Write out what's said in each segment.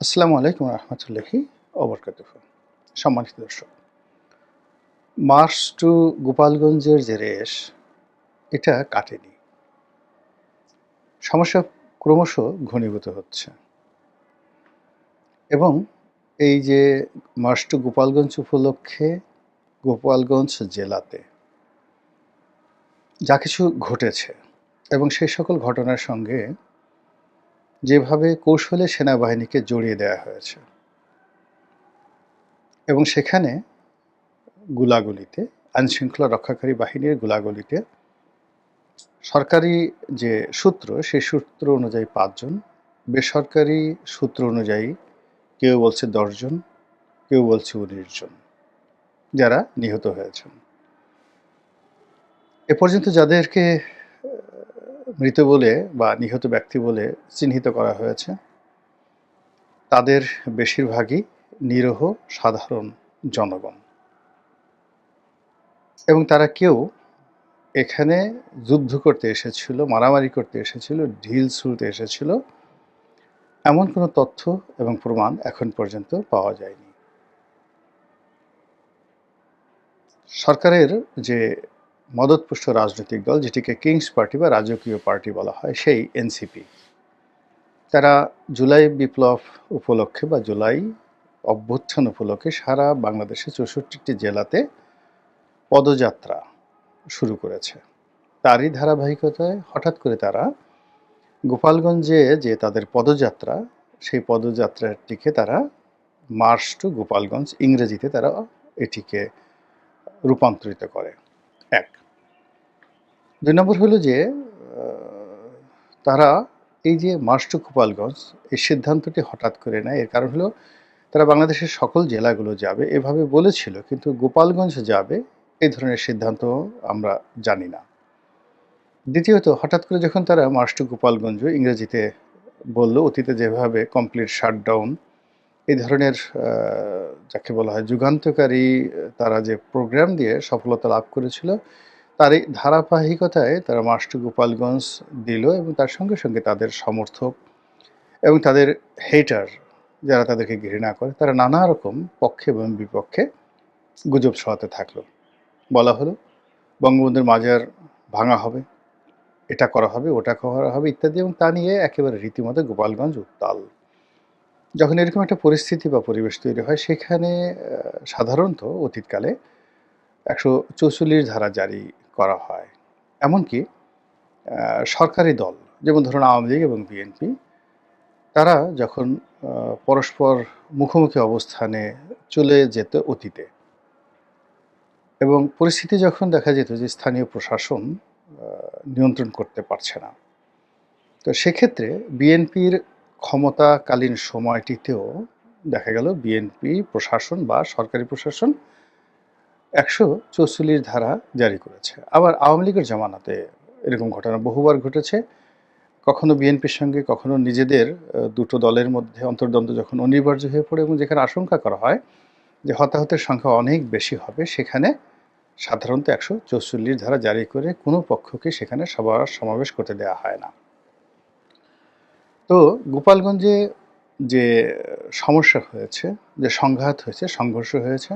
আসসালামু আলাইকুম রহমতুল্লাহি অবরকাতুহ সম্মানিত দর্শক, মার্চ টু গোপালগঞ্জের যে রেশ, এটা কাটেনি। সমস্যা ক্রমশ ঘনীভূত হচ্ছে। এবং এই যে মার্চ টু গোপালগঞ্জ উপলক্ষে গোপালগঞ্জ জেলাতে যা কিছু ঘটেছে এবং সেই সকল ঘটনার সঙ্গে যেভাবে কৌশলে সেনাবাহিনীকে জড়িয়ে দেওয়া হয়েছে। এবং সেখানে গুলাগুলিতে, আইনশৃঙ্খলা রক্ষাকারী বাহিনীর গুলাগুলিতে সরকারি যে সূত্র, সেই সূত্র অনুযায়ী পাঁচজন, বেসরকারি সূত্র অনুযায়ী কেউ বলছে দশজন, কেউ বলছে উনিশ জন যারা নিহত হয়েছেন। এ পর্যন্ত যাদেরকে মৃত বলে বা নিহত ব্যক্তি বলে চিহ্নিত করা হয়েছে। তাদের বেশিরভাগই নিরহ, সাধারণ জনগণ। এবং তারা কেউ এখানে যুদ্ধ করতে এসেছিল, মারামারি করতে এসেছিল, ঢিল ছুলতে এসেছিল, এমন কোনো তথ্য এবং প্রমাণ এখন পর্যন্ত পাওয়া যায়নি। সরকারের যে মদতপুষ্ট রাজনৈতিক দল, যেটিকে কিংস পার্টি বা রাজকীয় পার্টি বলা হয়, সেই এনসিপি তারা জুলাই বিপ্লব উপলক্ষে বা জুলাই অভ্যুত্থান উপলক্ষে সারা বাংলাদেশের চৌষট্টিটি জেলাতে পদযাত্রা শুরু করেছে। তারই ধারাবাহিকতায় হঠাৎ করে তারা গোপালগঞ্জে যে তাদের পদযাত্রা, সেই পদযাত্রাটিকে তারা মার্চ টু গোপালগঞ্জ ইংরেজিতে তারা এটিকে রূপান্তরিত করে। এক দুই নম্বর হলো যে তারা এই যে মার্চ টু গোপালগঞ্জ এই সিদ্ধান্তটি হঠাৎ করে নেয়। এর কারণ হলো, তারা বাংলাদেশের সকল জেলাগুলো যাবে, এভাবে বলেছিল, কিন্তু গোপালগঞ্জ যাবে, এই ধরনের সিদ্ধান্ত আমরা জানি না। দ্বিতীয়ত, হঠাৎ করে যখন তারা মার্চ গোপালগঞ্জ ইংরেজিতে বলল, অতীতে যেভাবে কমপ্লিট শাটডাউন এই ধরনের যাকে বলা হয় যুগান্তকারী, তারা যে প্রোগ্রাম দিয়ে সফলতা লাভ করেছিল তার এই ধারাবাহিকতায় তারা মার্চ টু গোপালগঞ্জ দিল এবং তার সঙ্গে সঙ্গে তাদের সমর্থক এবং তাদের হেটার যারা তাদেরকে ঘৃণা করে, তারা নানা রকম পক্ষে এবং বিপক্ষে গুজব ছড়াতে থাকল। বলা হলো, বঙ্গবন্ধুর মাজার ভাঙা হবে, এটা করা হবে, ওটা করা হবে ইত্যাদি এবং তা নিয়ে একেবারে রীতিমতো গোপালগঞ্জ উত্তাল। যখন এরকম একটা পরিস্থিতি বা পরিবেশ তৈরি হয়, সেখানে সাধারণত অতীতকালে একশো চৌচল্লিশ ধারা জারি করা হয়। এমনকি সরকারি দল, যেমন ধরুন আওয়ামী লীগ এবং বিএনপি, তারা যখন পরস্পর মুখোমুখি অবস্থানে চলে যেত অতীতে এবং পরিস্থিতি যখন দেখা যেত যে স্থানীয় প্রশাসন নিয়ন্ত্রণ করতে পারছে না, তো সেক্ষেত্রে বিএনপির ক্ষমতাকালীন সময়টিতেও দেখা গেল বিএনপি প্রশাসন বা সরকারি প্রশাসন একশো চৌচল্লিশ ধারা জারি করেছে। আবার আওয়ামী লীগের জামানাতে এরকম ঘটনা বহুবার ঘটেছে। কখনো বিএনপির সঙ্গে, কখনো নিজেদের দুটো দলের মধ্যে অন্তর্দ্বন্দ্ব যখন অনিবার্য হয়ে পড়ে এবং যেখানে আশঙ্কা করা হয় যে হতাহতের সংখ্যা অনেক বেশি হবে, সেখানে সাধারণত একশো চৌচল্লিশ ধারা জারি করে কোনো পক্ষকে সেখানে সবার সমাবেশ করতে দেওয়া হয় না। তো গোপালগঞ্জে যে সমস্যা হয়েছে, যে সংঘাত হয়েছে, সংঘর্ষ হয়েছে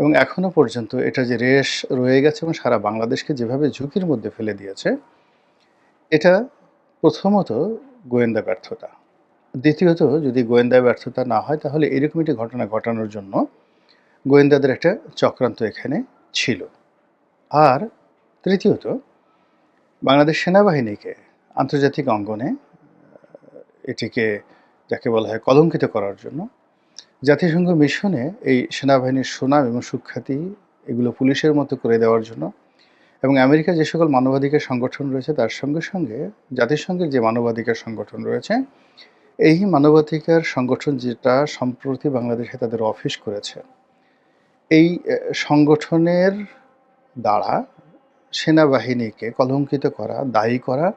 এবং এখনও পর্যন্ত এটা যে রেশ রয়ে গেছে এবং সারা বাংলাদেশকে যেভাবে ঝুঁকির মধ্যে ফেলে দিয়েছে, এটা প্রথমত গোয়েন্দা ব্যর্থতা। দ্বিতীয়ত, যদি গোয়েন্দা ব্যর্থতা না হয়, তাহলে এরকম একটি ঘটনা ঘটানোর জন্য গোয়েন্দাদের একটা চক্রান্ত এখানে ছিল। আর তৃতীয়ত, বাংলাদেশ সেনাবাহিনীকে আন্তর্জাতিক অঙ্গনে এটিকে, যাকে বলা হয় কলঙ্কিত করার জন্য জাতিসংঘ মিশনে এই সেনাবাহিনীর সুনাম এবং সুখ্যাতি এগুলো পুলিশের মতো করে দেওয়ার জন্য এবং আমেরিকা যে সকল মানবাধিকার সংগঠন রয়েছে, তার সঙ্গে সঙ্গে জাতিসংঘের যে মানবাধিকার সংগঠন রয়েছে, এই মানবাধিকার সংগঠন যেটা সম্প্রতি বাংলাদেশে তাদের অফিস করেছে, এই সংগঠনের দ্বারা সেনাবাহিনীকে কলঙ্কিত করা, দায়ী করা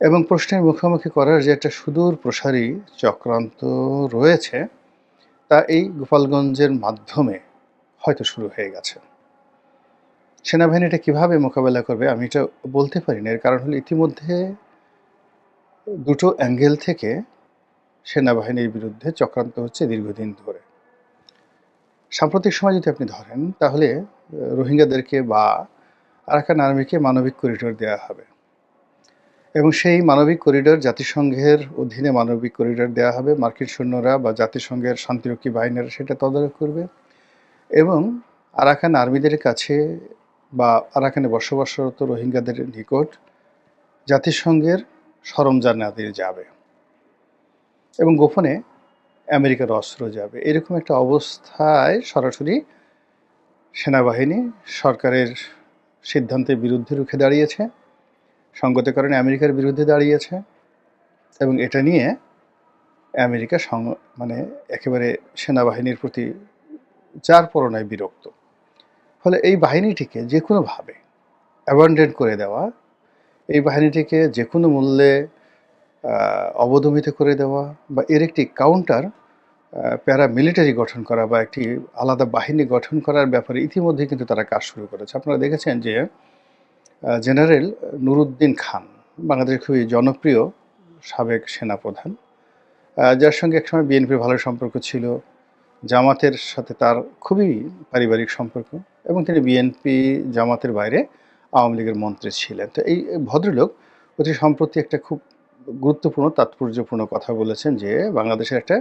এবং প্রশ্নের মুখোমুখি করার যে একটা সুদূর প্রসারী চক্রান্ত রয়েছে তা এই গোপালগঞ্জের মাধ্যমে হয়তো শুরু হয়ে গেছে। সেনাবাহিনী এটা কীভাবে মোকাবেলা করবে আমি এটা বলতে পারি না এর কারণ হলো ইতিমধ্যে দুটো অ্যাঙ্গেল থেকে সেনাবাহিনীর বিরুদ্ধে চক্রান্ত হচ্ছে দীর্ঘদিন ধরে। সাম্প্রতিক সময় যদি আপনি ধরেন, তাহলে, রোহিঙ্গাদেরকে বা আরাকান আর্মিকে মানবিক করিডোর দেওয়া হবে। এবং সেই মানবিক করিডোর জাতিসংঘের অধীনে মানবিক করিডোর দেওয়া হবে। মার্কিন সৈন্যরা বা জাতিসংঘের শান্তিরক্ষী বাহিনীরা সেটা তদারক করবে এবং আরাকান আর্মিদের কাছে বা আরাকানে বসবাসরত রোহিঙ্গাদের নিকট জাতিসংঘের সরঞ্জাম না দিয়ে যাবে এবং গোপনে আমেরিকার অস্ত্র যাবে। এরকম একটা অবস্থায় সরাসরি সেনাবাহিনী সরকারের সিদ্ধান্তের বিরুদ্ধে রুখে দাঁড়িয়েছে। সঙ্গত কারণে আমেরিকার বিরুদ্ধে দাঁড়িয়েছে এবং এটা নিয়ে আমেরিকা সং- মানে একেবারে সেনাবাহিনীর প্রতি চার পরনায় বিরক্ত। ফলে এই বাহিনীটিকে যে কোনোভাবে অ্যাবান্ডেন করে দেওয়া, এই বাহিনীটিকে যে কোনো মূল্যে অবদমিত করে দেওয়া বা এর একটি কাউন্টার প্যারা মিলিটারি গঠন করা বা একটি আলাদা বাহিনী গঠন করার ব্যাপারে ইতিমধ্যে কিন্তু তারা কাজ শুরু করেছে। আপনারা দেখেছেন যে জেনারেল নুরুদ্দিন খান বাংলাদেশের খুবই জনপ্রিয় সাবেক সেনাপ্রধান। যার সঙ্গে একসময় বিএনপির ভালো সম্পর্ক ছিল, জামাতের সাথে তার খুবই পারিবারিক সম্পর্ক এবং তিনি বিএনপি জামাতের বাইরে আওয়ামী লীগের মন্ত্রী ছিলেন। তো এই ভদ্রলোক অতি সম্প্রতি একটা খুব গুরুত্বপূর্ণ, তাৎপর্যপূর্ণ কথা বলেছেন যে, বাংলাদেশের একটা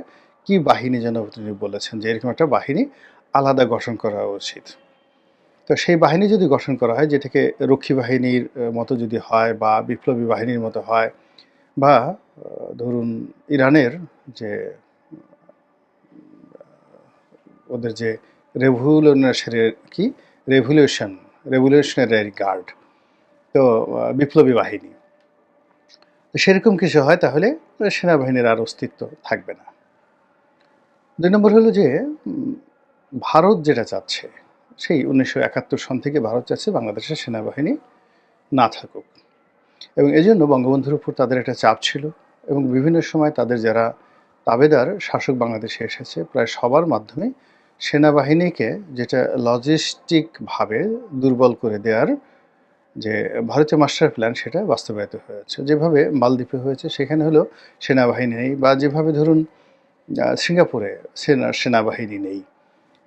কি বাহিনী যেন তিনি বলেছেন যে, এরকম একটা বাহিনী আলাদা গঠন করা উচিত। তো সেই বাহিনী যদি গঠন করা হয়, যেটাকে রক্ষী বাহিনীর মতো যদি হয় বা বিপ্লবী বাহিনীর মতো হয় বা ধরুন ইরানের যে ওদের যে রেভুলিউশনের কি? রেভুলিউশন রেভুলিউশনারি গার্ড তো বিপ্লবী বাহিনী। সেরকম কিছু হয়, তাহলে সেনাবাহিনীর আর অস্তিত্ব থাকবে না। দুই নম্বর হলো যে ভারত যেটা চাচ্ছে সেই উনিশশো একাত্তর সন থেকে ভারত চাচ্ছে বাংলাদেশের সেনাবাহিনী না থাকুক। এবং এই জন্য বঙ্গবন্ধুর উপর তাদের একটা চাপ ছিল এবং বিভিন্ন সময় তাদের যারা তাবেদার, শাসক বাংলাদেশে এসেছে, প্রায় সবার মাধ্যমে সেনাবাহিনীকে যেটা লজিস্টিকভাবে দুর্বল করে দেওয়ার যে ভারতীয় মাস্টার প্ল্যান সেটা বাস্তবায়িত হয়েছে। যেভাবে মালদ্বীপে হয়েছে, সেখানে হলো সেনাবাহিনী নেই বা যেভাবে ধরুন সিঙ্গাপুরে সেনা, সেনাবাহিনী নেই।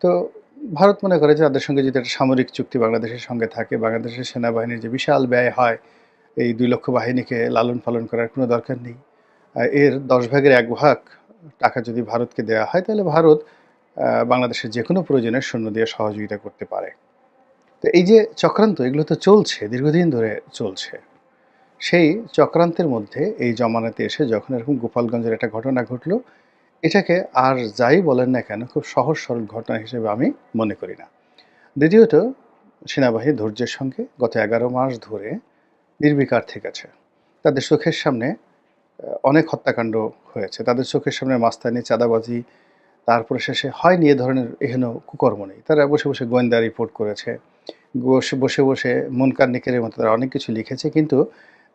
তো ভারত মনে করে যে তাদের সঙ্গে যদি একটা সামরিক চুক্তি বাংলাদেশের সঙ্গে থাকে, বাংলাদেশের সেনাবাহিনীর যে বিশাল ব্যয় হয়, এই দুই লক্ষ বাহিনীকে লালন পালন করার কোনো দরকার নেই। এর দশ ভাগের এক ভাগ টাকা যদি ভারতকে দেওয়া হয়, তাহলে ভারত বাংলাদেশের যে কোনো প্রয়োজনে সৈন্য দিয়ে সহযোগিতা করতে পারে। তো এই যে চক্রান্ত, এগুলো তো চলছে, দীর্ঘদিন ধরে চলছে। সেই চক্রান্তের মধ্যে এই জমানাতে এসে যখন এরকম গোপালগঞ্জের একটা ঘটনা ঘটলো এটাকে আর যাই বলেন না কেন, খুব সহজ সরল ঘটনা হিসেবে আমি মনে করি না। দ্বিতীয়ত, সেনাবাহিনী ধৈর্যের সঙ্গে গত এগারো মাস ধরে নির্বিকার থেকেছে। তাদের চোখের সামনে অনেক হত্যাকাণ্ড হয়েছে। তাদের চোখের সামনে মাস্তানি, চাঁদাবাজি, তারপরে শেষে হয়নি এ ধরনের এহেন কুকর্ম নেই। তারা বসে বসে গোয়েন্দা রিপোর্ট করেছে বসে বসে বসে মনকার নিকেরের মতো তারা অনেক কিছু লিখেছে, কিন্তু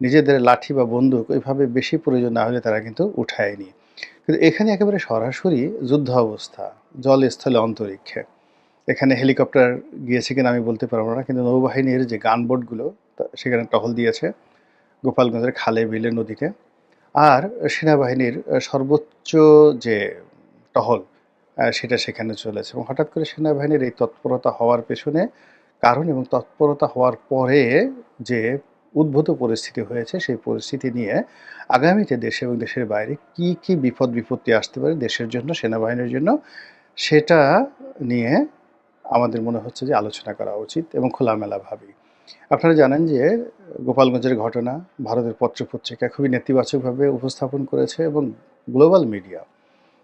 নিজেদের লাঠি বা বন্দুক ওইভাবে বেশি প্রয়োজন না হলে তারা কিন্তু উঠায়নি। কিন্তু এখানে একেবারে সরাসরি যুদ্ধ অবস্থা জল স্থলে অন্তরিক্ষে। এখানে হেলিকপ্টার গিয়েছে কিনা আমি বলতে পারব না, কিন্তু নৌবাহিনীর যে গানবোটগুলো সেখানে টহল দিয়েছে গোপালগঞ্জের খালে, বিলে নদীতে। আর সেনাবাহিনীর সর্বোচ্চ যে টহল সেটা সেখানে চলেছে। এবং হঠাৎ করে সেনাবাহিনীর এই তৎপরতা হওয়ার পেছনে কারণ এবং তৎপরতা হওয়ার পরে যে উদ্ভূত পরিস্থিতি হয়েছে, সেই পরিস্থিতি নিয়ে আগামীতে দেশে এবং দেশের বাইরে কি কি বিপদ, বিপত্তি আসতে পারে দেশের জন্য, সেনাবাহিনীর জন্য, সেটা নিয়ে আমাদের মনে হচ্ছে যে আলোচনা করা উচিত এবং খোলামেলাভাবেই আপনারা জানেন যে গোপালগঞ্জের ঘটনা, ভারতের পত্রপত্রিকা খুবই নেতিবাচকভাবে উপস্থাপন করেছে এবং গ্লোবাল মিডিয়া,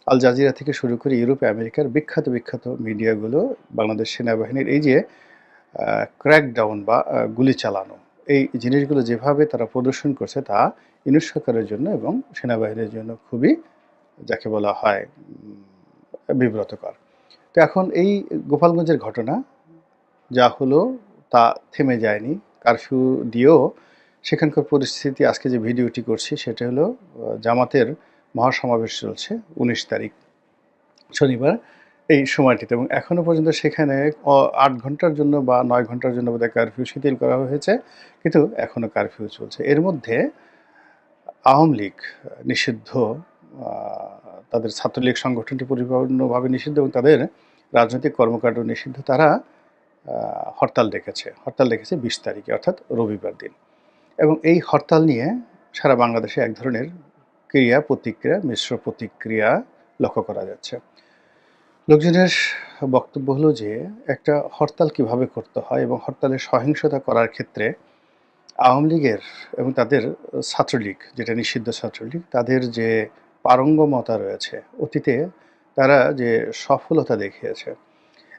আল জাজিরা থেকে শুরু করে ইউরোপ, আমেরিকার বিখ্যাত বিখ্যাত মিডিয়াগুলো, বাংলাদেশ সেনাবাহিনীর এই যে ক্র্যাকডাউন বা গুলি চালানো এই জিনিসগুলো যেভাবে তারা প্রদর্শন করছে তা ইউনিট সরকারের জন্য এবং সেনাবাহিনীর জন্য খুবই, যাকে বলা হয় বিব্রতকর। তো এখন এই গোপালগঞ্জের ঘটনা, যা হলো তা থেমে যায়নি। কারফিউ দিয়েও সেখানকার পরিস্থিতি, আজকে যে ভিডিওটি করছি সেটা হলো জামাতের মহাসমাবেশ চলছে উনিশ তারিখ। শনিবার এই সময়টিতে। এবং এখনও পর্যন্ত সেখানে আট ঘণ্টার জন্য বা নয় ঘণ্টার জন্য বোধহয় কারফিউ শিথিল করা হয়েছে। কিন্তু এখনও কারফিউ চলছে। এর মধ্যে আওয়ামী লীগ নিষিদ্ধ তাদের ছাত্রলীগ সংগঠনটি পরিপূর্ণভাবে নিষিদ্ধ এবং তাদের রাজনৈতিক কর্মকাণ্ড নিষিদ্ধ তারা হরতাল ডেকেছে। হরতাল ডেকেছে বিশ তারিখে, অর্থাৎ রবিবার দিন। এবং এই হরতাল নিয়ে সারা বাংলাদেশে এক ধরনের ক্রিয়া প্রতিক্রিয়া মিশ্র প্রতিক্রিয়া লক্ষ্য করা যাচ্ছে। লোকজনের বক্তব্য হলো যে, একটা হরতাল কীভাবে করতে হয় এবং হরতালের সহিংসতা করার ক্ষেত্রে আওয়ামী লীগের এবং তাদের ছাত্রলীগ, যেটা নিষিদ্ধ ছাত্রলীগ, তাদের যে পারঙ্গমতা রয়েছে, অতীতে তারা যে সফলতা দেখিয়েছে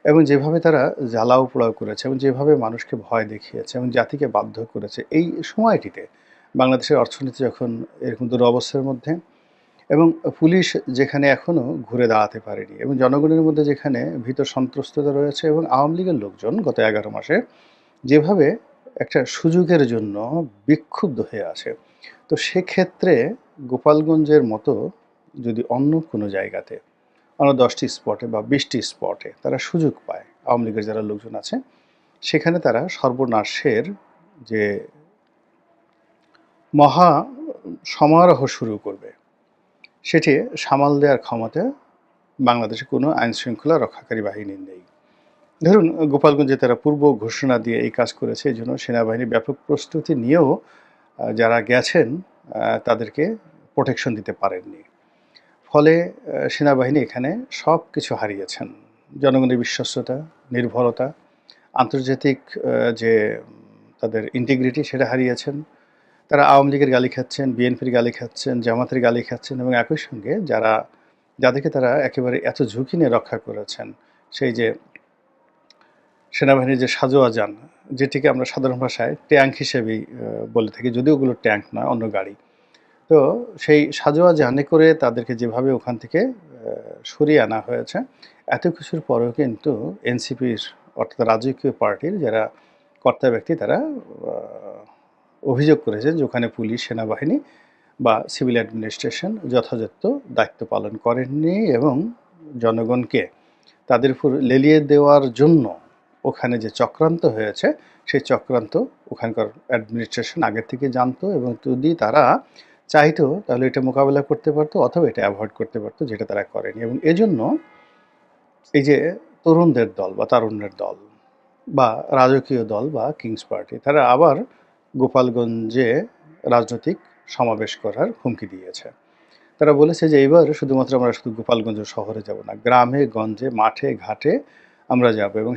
এবং যেভাবে তারা জ্বালাও পোড়াও করেছে এবং যেভাবে মানুষকে ভয় দেখিয়েছে এবং জাতিকে বাধ্য করেছে, এই সময়টিতে বাংলাদেশের অর্থনীতি যখন এরকম দুরবস্থার মধ্যে এবং পুলিশ যেখানে এখনও ঘুরে দাঁড়াতে পারেনি এবং জনগণের মধ্যে যেখানে ভীত সন্ত্রস্ততা রয়েছে এবং আওয়ামী লীগের লোকজন গত এগারো মাসে যেভাবে একটা সুযোগের জন্য বিক্ষুব্ধ হয়ে আছে। তো সেক্ষেত্রে গোপালগঞ্জের মতো যদি অন্য কোনো জায়গাতে, অন্য দশটি স্পটে বা বিশটি স্পটে তারা সুযোগ পায়, আওয়ামী লীগের যারা লোকজন আছে, সেখানে তারা সর্বনাশের যে মহা সমারোহ শুরু করবে। সেটি সামাল দেওয়ার ক্ষমতা বাংলাদেশে কোনো আইন শৃঙ্খলা রক্ষাকারী বাহিনী নেই। ধরুন, গোপালগঞ্জে তারা পূর্ব ঘোষণা দিয়ে এই কাজ করেছে, এই জন্য সেনাবাহিনী ব্যাপক প্রস্তুতি নিয়েও যারা গেছেন তাদেরকে প্রোটেকশন দিতে পারেননি। ফলে সেনাবাহিনী এখানে সব কিছু হারিয়েছেন। জনগণের বিশ্বস্ততা, নির্ভরতা, আন্তর্জাতিক যে, তাদের ইন্টিগ্রিটি সেটা হারিয়েছেন তারা আওয়ামী লীগের গালি খাচ্ছেন, বিএনপির গালি খাচ্ছেন, জামাতের গালি খাচ্ছেন এবং একই সঙ্গে যারা, যাদেরকে তারা একেবারে এত ঝুঁকি নিয়ে রক্ষা করেছেন, সেই যে সেনাবাহিনীর যে সাজোয়া যান, যেটিকে আমরা সাধারণ ভাষায় ট্যাঙ্ক হিসেবেই বলে থাকি, যদিও ওগুলো ট্যাঙ্ক নয় অন্য গাড়ি। তো সেই সাজোয়া জানে করে তাদেরকে যেভাবে ওখান থেকে সরিয়ে আনা হয়েছে, এত কিছুর পরেও কিন্তু এনসিপির, অর্থাৎ রাজকীয় পার্টির যারা কর্তা ব্যক্তি, তারা অভিযোগ করেছেন যে ওখানে পুলিশ, সেনাবাহিনী বা সিভিল অ্যাডমিনিস্ট্রেশন যথাযথ দায়িত্ব পালন করেননি এবং জনগণকে তাদের উপর লেলিয়ে দেওয়ার জন্য ওখানে যে চক্রান্ত হয়েছে, সেই চক্রান্ত ওখানকার অ্যাডমিনিস্ট্রেশন আগের থেকে জানতো এবং যদি তারা চাইতো তাহলে এটা মোকাবেলা করতে পারতো অথবা এটা অ্যাভয়েড করতে পারতো, যেটা তারা করেনি। এবং এজন্য এই যে তরুণদের দল বা তারুণ্যের দল বা রাজকীয় দল বা কিংস পার্টি, তারা আবার গোপালগঞ্জে রাজনৈতিক সমাবেশ করার হুমকি দিয়েছে। তারা বলেছে যে এবার শুধুমাত্র আমরা শুধু গোপালগঞ্জ শহরে যাব না, গ্রামে, গঞ্জে, মাঠে, ঘাটে আমরা যাব এবং